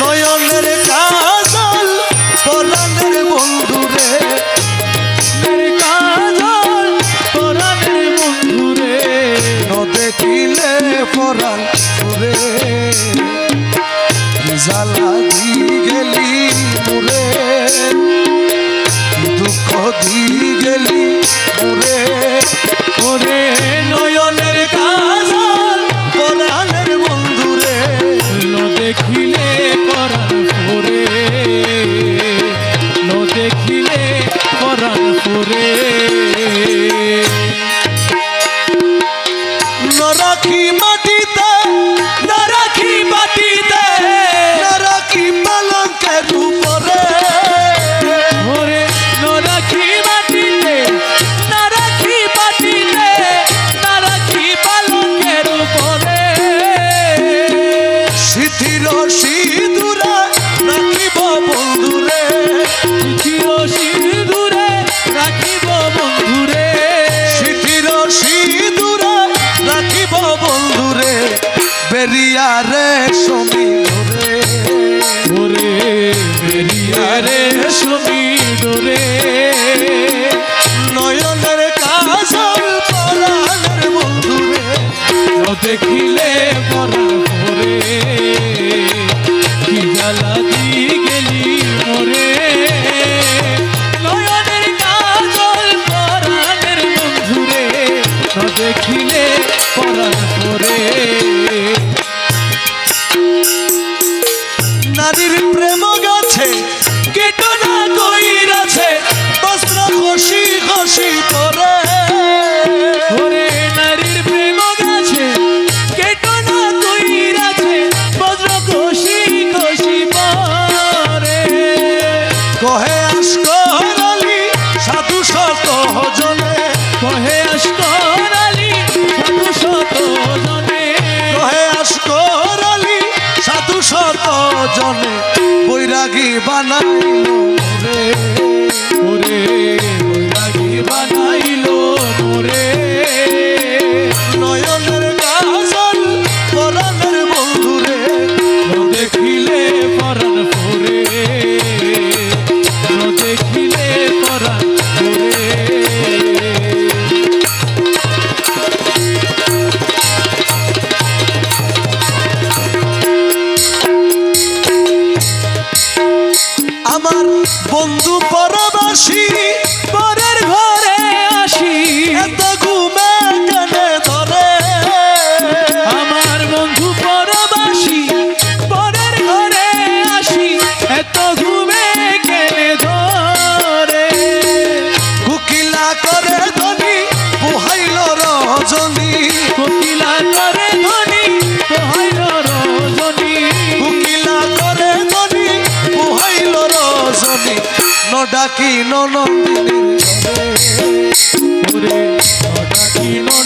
নয়নের পরাণ পরে বেরিয়ারে সমীরে ওরে বেরিয়ারে সমীরে নয়নের কাজল পরাণের বন্ধুরে দেখিলে নারীর প্রেম গাছে, কেটো না কইরাছে বস্ত্র খসি খসি পরে। ওরে, নারীর প্রেম গাছে, কেটো না কইরাছে বজ্র কষি কষি পরে। কহে কহে আসকরালি সাধু শত জনে বৈরাগী বানাইল রে ওরে। পরবাসী পরের ঘরে আসি। এত ঘুমে কেনে ধরে? আমার বন্ধু পরবাসী পরের ঘরে আসি। এত ঘুমে কেনে ধরে? কুকিলা করে ধনী বুহাইল রজনী। কোকিলা করে ধনী পোহাইল রজনী। কুকিলা করে ধনী বুহাইল রজনী। ডাকি ননদিনী রে ডাকি নন